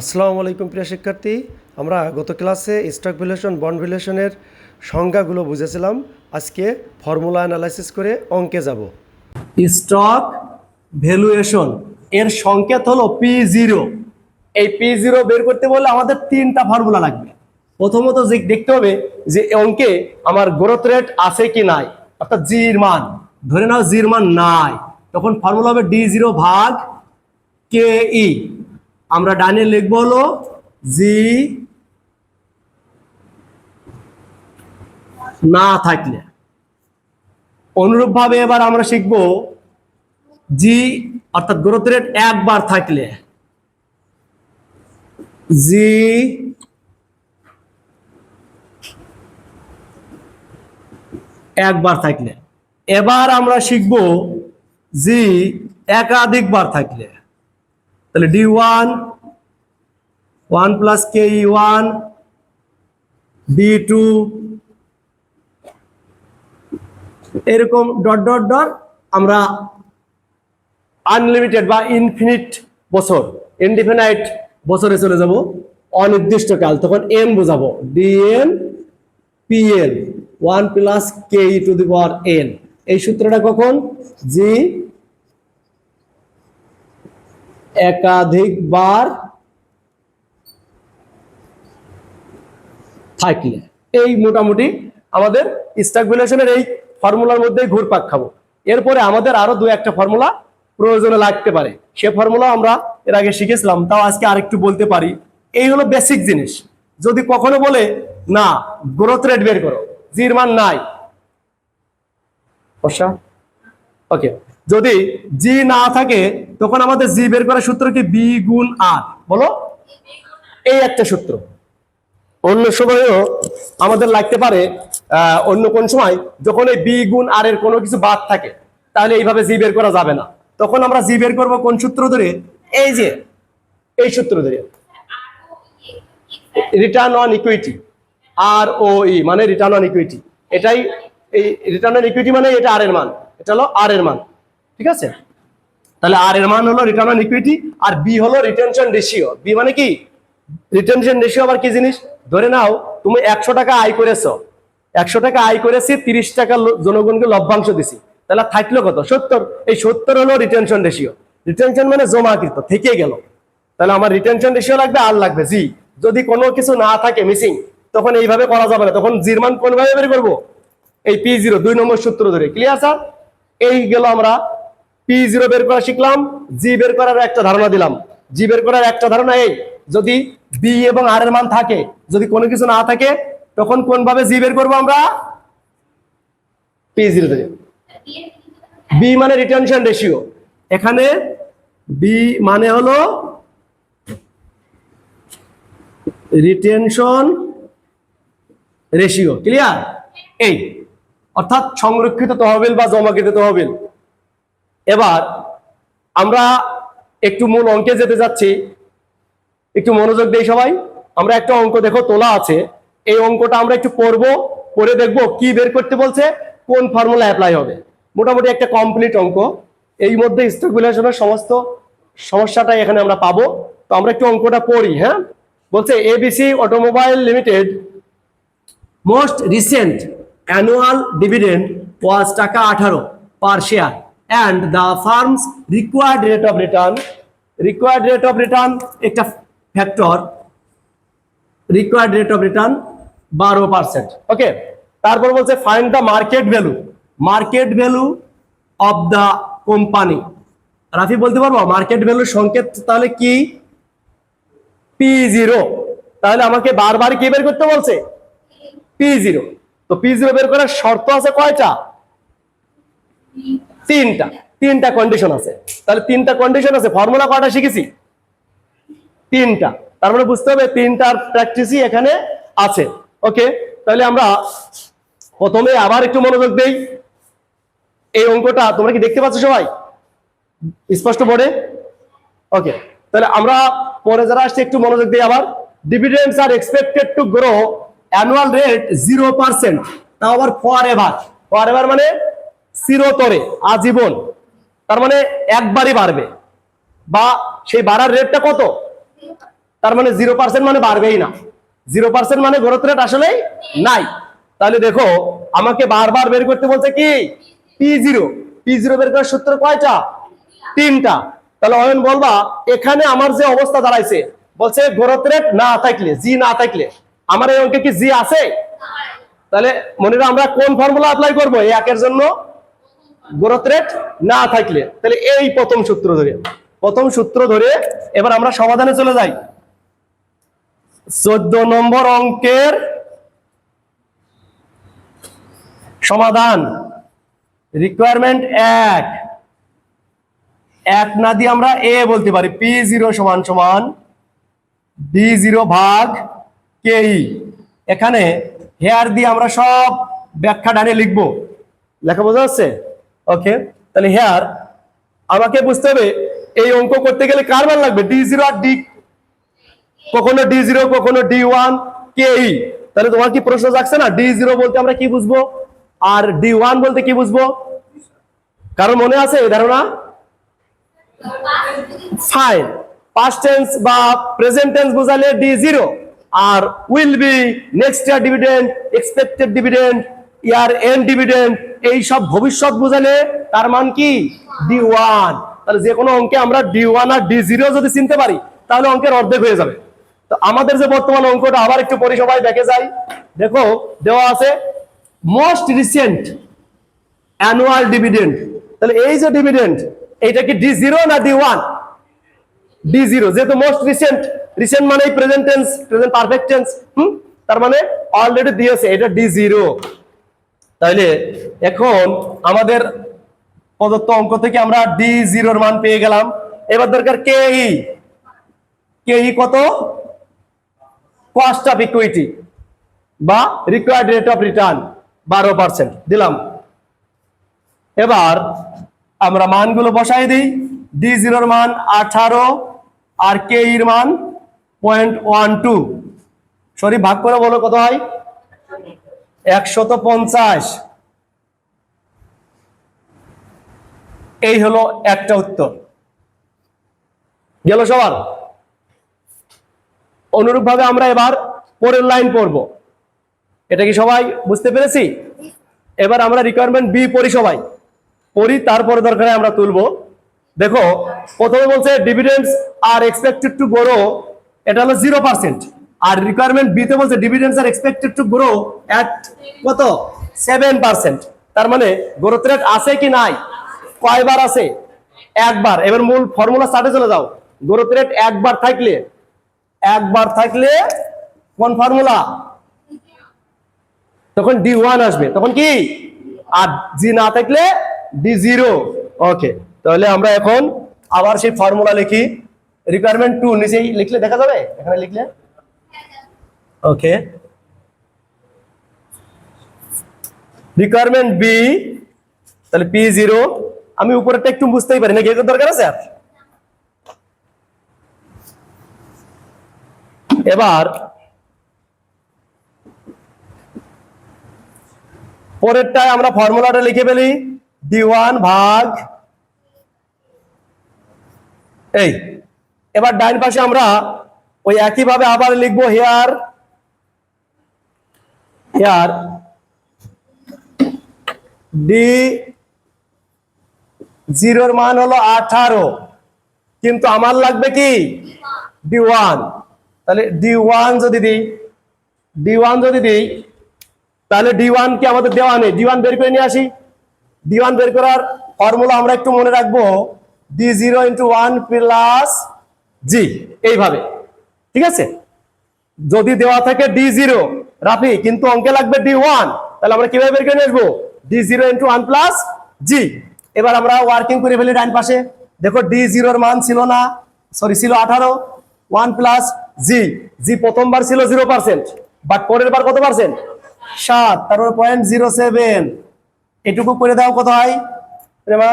আসসালামু আলাইকুম প্রিয় শিক্ষার্থী। আমরা গত ক্লাসে স্টক ভ্যালুয়েশন বন্ড ভ্যালুয়েশনের সংজ্ঞাগুলো বুঝেছিলাম। আজকে ফর্মুলা অ্যানালাইসিস করে অঙ্কে যাব। স্টক ভ্যালুয়েশন এর সংকেত হলো পি জিরো এই পি জিরো বের করতে বললে আমাদের তিনটা ফর্মুলা লাগবে। প্রথমত যে দেখতে হবে যে অঙ্কে আমার গ্রোথ রেট আছে কি নাই, অর্থাৎ জির মান। ধরে নাও জির মান নাই। তখন ফর্মুলা হবে ডি জিরো ভাগ কে ই আমরা ডানে লিখব হলো জি না থাকলে। অনুরূপভাবে এবার আমরা শিখব জি, অর্থাৎ গ্রোথ রেট একবার থাকলে। জি একবার থাকলে। এবার আমরা শিখব জি একাধিকবার থাকলে। তাহলে D one one plus K E one D two এরকম ডট ডট ডট আমরা আনলিমিটেড বা ইনফিনিট বছর ইনডিফিনাইট বছরে চলে যাব, অনির্দিষ্টকাল, তখন এম বোঝাবো DM PL one plus K E to the power N এই সূত্রটা কখন? জি একাধিকবার থাকলে। এই মোটামুটি আমাদের স্টাকুলেশনের এই ফর্মুলার মধ্যেই ঘুরপাক খাব। এরপরে আমাদের আরও দু একটা ফর্মুলা প্রয়োজনে লাগতে পারে। সে ফর্মুলা আমরা এর আগে শিখেছিলাম, তাও আজকে আরেকটু বলতে পারি। এই হলো বেসিক জিনিস। যদি কখনো বলে, না গ্রোথ রেট বের করো। জির মান নাই ওকে যদি জি না থাকে, তখন আমাদের জি বের করার সূত্র কি? বি গুণ আর। বলো। এই একটা সূত্র। অন্য সময়ও আমাদের লাগতে পারে অন্য কোন সময় যখন এই বি গুণ আর এর কোনো কিছু বাদ থাকে, তাহলে এইভাবে জি বের করা যাবে না। তখন আমরা জি বের করব কোন সূত্র ধরে? এই যে, এই সূত্র ধরে। Return on equity R O E মানে রিটার্ন অন ইকুইটি এটাই, এই রিটার্ন অন ইকুইটি মানে এটা আর এর মান। এটা হলো আর এর মান। ঠিক আছে? তাহলে আর এর মান হলো রিটার্ন অন ইকুইটি আর বি হলো রিটেনশন রেশিও বি মানে কি? রিটেনশন রেশিও আবার কি জিনিস? ধরে নাও, তুমি একশো টাকা আয় করেছ। একশো টাকা আয় করেছি, তিরিশ টাকা জনগণকে লভ্যাংশ দিছি। তাহলে থাকল কত? সত্তর। এই সত্তর হলো রিটেনশন রেশিও রিটেনশন মানে জমাকৃত, থেকে গেল। তাহলে আমার রিটেনশন রেশিও লাগবে, আর লাগবে জি। যদি কোনো কিছু না থাকে মিসিং তখন এইভাবে করা যাবে না। তখন জির মান কোনভাবে বের করব? এই পি জিরো দুই নম্বর সূত্র ধরে। ক্লিয়ার স্যার এই গেল আমরা পি জিরো বের করা শিখলাম জি বের করার একটা ধারণা দিলাম। জি বের করার একটা ধারণা এই, যদি বি এবং আর এর মান থাকে, যদি কোনো কিছু না থাকে, তখন কোন ভাবে জি বের করব আমরা? পি জিরো থেকে বি মানে রিটেনশন রেশিও এখানে বি মানে হলো রিটেনশন রেশিও ক্লিয়ার এই। অর্থাৎ সংরক্ষিত তহবিল বা জমাকৃত তহবিল। এবার আমরা একটু মূল অঙ্কে যেতে যাচ্ছি। একটু মনোযোগ দেই সবাই। আমরা একটা অঙ্ক দেখো, তোলা আছে। এই অঙ্কটা আমরা একটু পড়ব পড়ে দেখব কি বের করতে বলছে, কোন ফর্মুলা অ্যাপ্লাই হবে। মোটামুটি একটা কমপ্লিট অঙ্ক। এই মধ্যে স্টকুলেশনের সমস্ত সমস্যাটাই এখানে আমরা পাবো। তো আমরা একটু অঙ্কটা পড়ি হ্যাঁ? বলছে ABC automobile limited most recent annual dividend was টাকা আঠারো per share and the firm's required rate of return required rate of return একটা factor required rate of return বারো পার্সেন্ট ওকে তারপর বলছে find the market value market value of the company Rafi, বলতে পারব? Market value সংকেত তাহলে কি? P zero তাহলে আমাকে বারবার কি বের করতে বলছে? পি জিরো তো পি জিরো বের করার শর্ত আছে কয়টা? তিনটা তিনটা কন্ডিশন আছে। তাহলে তিনটা কন্ডিশন আছে ফর্মুলা কয়টা শিখেছি? তিনটা। তার মানে বুঝতে হবে তিনটার প্র্যাকটিসই এখানে আছে। ওকে তাহলে আমরা প্রথমে আবার একটু মনোযোগ দেই। এই অঙ্কটা তোমরা কি দেখতে পাচ্ছ সবাই? স্পষ্ট বোর্ডে? ওকে তাহলে আমরা পরে যারা আসছে একটু মনোযোগ দিই আবার। Dividends are expected to grow annual rate zero percent তাও আবার ফর এভার ফর এভার মানে চিরতরে, আজীবন। তার মানে একবারই বাড়বে। বা সেই বাড়ার রেটটা কত? তার মানে জিরো পার্সেন্ট মানে বাড়বেই না। জিরো পার্সেন্ট মানে গ্রোথ রেট আসলেই নাই। তাহলে দেখো, আমাকে বারবার বের করতে বলছে কি? পি জিরো পি জিরো বের করার সূত্র কয়টা? তিনটা। তাহলে অয়ন বলবা, এখানে আমার যে অবস্থা দাঁড়াইছে, বলছে গ্রোথ রেট না থাকলে জি না থাকলে, আমার এই অঙ্কে কি জি আছে? তাহলে মনে আমরা কোন ফর্মুলা অ্যাপ্লাই করব? একের জন্য গ্রোথ রেট না থাকলে, তাহলে এই প্রথম সূত্র ধরে। প্রথম সূত্র ধরে এবার আমরা সমাধানে চলে যাই। চোদ্দ নম্বর অঙ্কের সমাধান। রিকোয়ারমেন্ট এক। এক না দিয়ে আমরা এ বলতে পারি। পি জিরো সমান সমান ডি জিরো ভাগ কেই এখানে হেয়ার দিয়ে আমরা সব ব্যাখ্যা ডানে লিখব। লেখা বোঝা যাচ্ছে? ওকে তাহলে হেয়ার আমাকে বুঝতে হবে, এই অঙ্ক করতে গেলে কার মান লাগবে? ডি জিরো আর ডি কখনো ডি জিরো কখনো ডি ওয়ান কে ই তাহলে তোমার কি প্রশ্ন জাগছে না? ডি জিরো বলতে আমরা কি বুঝব? আর ডি ওয়ান বলতে কি বুঝব? কারণ মনে আছে এই ধারণা? ফাইন পাস্ট টেন্স বা প্রেজেন্ট টেন্স বোঝালে D zero R will be next year dividend expected dividend year end dividend এই সব ভবিষ্যৎ বুঝালে তার মান কি? ডি ওয়ান তাহলে যে কোনো অঙ্কে আমরা ডি ওয়ান আর ডি জিরো যদি চিনতে পারি, তাহলে অঙ্কের অর্ধেক হয়ে যাবে। তো আমাদের যে বর্তমান অঙ্কটা আবার একটু পরিসভায় দেখে যাই। দেখো, দেওয়া আছে মোস্ট রিসেন্ট অ্যানুয়াল ডিভিডেন্ড তাহলে এই যে ডিভিডেন্ড এইটা কি ডি জিরো না ডি ওয়ান ডি জিরো যেহেতু মোস্ট রিসেন্ট রিসেন্ট মানে present tense present perfect tense hmm? তার মানে অলরেডি দিয়েছে, এটা ডি জিরো তাহলে এখন আমাদের প্রদত্ত অঙ্ক থেকে আমরা ডি জিরোর মান পেয়ে গেলাম। এবার দরকার কে ই কে ই কত? কস্ট অফ ইকুইটি বা রিকোয়ার্ড রেট অফ রিটার্ন বারো পার্সেন্ট দিলাম। এবার আমরা মানগুলো বসাই দিই। ডি জিরোর মান আঠারো, আর কে ইর মান পয়েন্ট ওয়ান টু সরি, ভাগ করে বলো কত হয়? একশত পঞ্চাশ। এই হলো একটা উত্তর। গেল সবার? অনুরূপভাবে আমরা এবার পরের লাইন পড়ব। এটা কি সবাই বুঝতে পেরেছি? এবার আমরা রিকোয়ারমেন্ট বি পড়ি সবাই। পড়ি, তারপরে দরকারে আমরা তুলবো। দেখো, প্রথমে বলছে dividends are expected to grow এটা হলো জিরো পার্সেন্ট আর রিকোয়ারমেন্ট বি তে বলছে dividends are expected to grow at কত? সেভেন পার্সেন্ট তার মানে গ্রোথ রেট আছে কি নাই? কয়বার আছে? একবার। এবার মূল ফর্মুলা স্টার্টে চলে যাও। গ্রোথ রেট একবার থাকলে একবার থাকলে কোন ফর্মুলা তখন ডি ওয়ান আসবে। তখন কি? আর জি না থাকলে ডি জিরো ওকে তাহলে আমরা এখন আবার সেই ফর্মুলা লিখি। রিকোয়ারমেন্ট টু নিচেই লিখলে দেখা যাবে? এখানে লিখলে? ওকে রিকোয়ারমেন্ট বি তাহলে পি জিরো আমি উপরেরটা একটু বুঝতেই পারি না, কি দরকার আছে? আর এবার, পরেরটায় আমরা ফর্মুলাটা লিখে ফেলি ডি ওয়ান ভাগ, এই, এবার ডাইন পাশে আমরা ওই একইভাবে আবার লিখব হেয়ার হেয়ার ডি জিরোর মান হলো আঠারো। কিন্তু আমার লাগবে কি? ডি ওয়ান তাহলে ডি ওয়ান যদি দিই ডি ওয়ান যদি দিই, তাহলে ডি ওয়ান কি আমাদের দেওয়া নেই? ডি ওয়ান বের করে নিয়ে আসি। ডি ওয়ান বের করার ফর্মুলা আমরা একটু মনে রাখব। D zero into one plus G এইভাবে। ঠিক আছে? যদি দেওয়া থাকে ডি জিরো রাফি, কিন্তু অঙ্কে লাগবে ডি ওয়ান তাহলে আমরা কীভাবে বের করে আসব? D zero into one plus G এবার আমরা ওয়ার্কিং করে ফেলি ডান পাশে। দেখো ডি জিরোর মান ছিল না সরি ছিল আঠারো। ওয়ান প্লাস জি জি প্রথমবার ছিল জিরো পার্সেন্ট বাট পরের বার কত পার্সেন্ট সাত। তারপর পয়েন্ট জিরো সেভেন এটুকু করে দাও, কত হয়? প্রেমা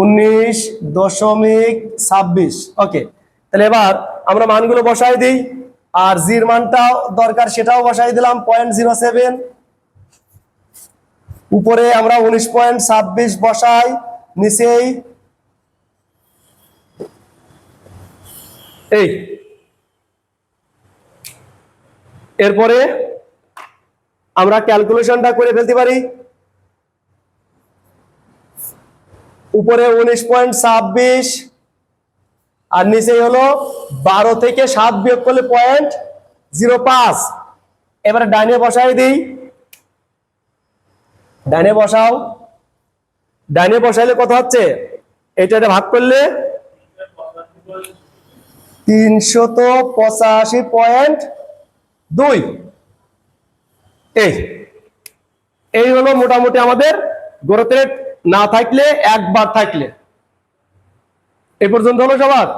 উনিশ দশমিক ছাব্বিশ। ওকে তাহলে এবার আমরা মানগুলো বসাই দিই। আর জির মানটাও দরকার, সেটাও বসাই দিলাম পয়েন্ট জিরো সেভেন উপরে আমরা উনিশ পয়েন্ট ছাব্বিশ বসাই, নিচেই। এই। এরপরে আমরা ক্যালকুলেশনটা করে ফেলতে পারি। উপরে উনিশ পয়েন্ট ছাব্বিশ আর নিচে হলো বারো থেকে সাত বিয়োগ করলে পয়েন্ট জিরো পাঁচ। এবারে ডাইনে বসাই দিই। ডাইনে বসাও। ডাইনে বসাইলে কত হচ্ছে? এটা ভাগ করলে তিনশত পঁচাশি পয়েন্ট দুই। এই এই হলো মোটামুটি আমাদের গ্রোথ রেট না থাকলে একবার থাকলে। এই পর্যন্ত হলো সবার।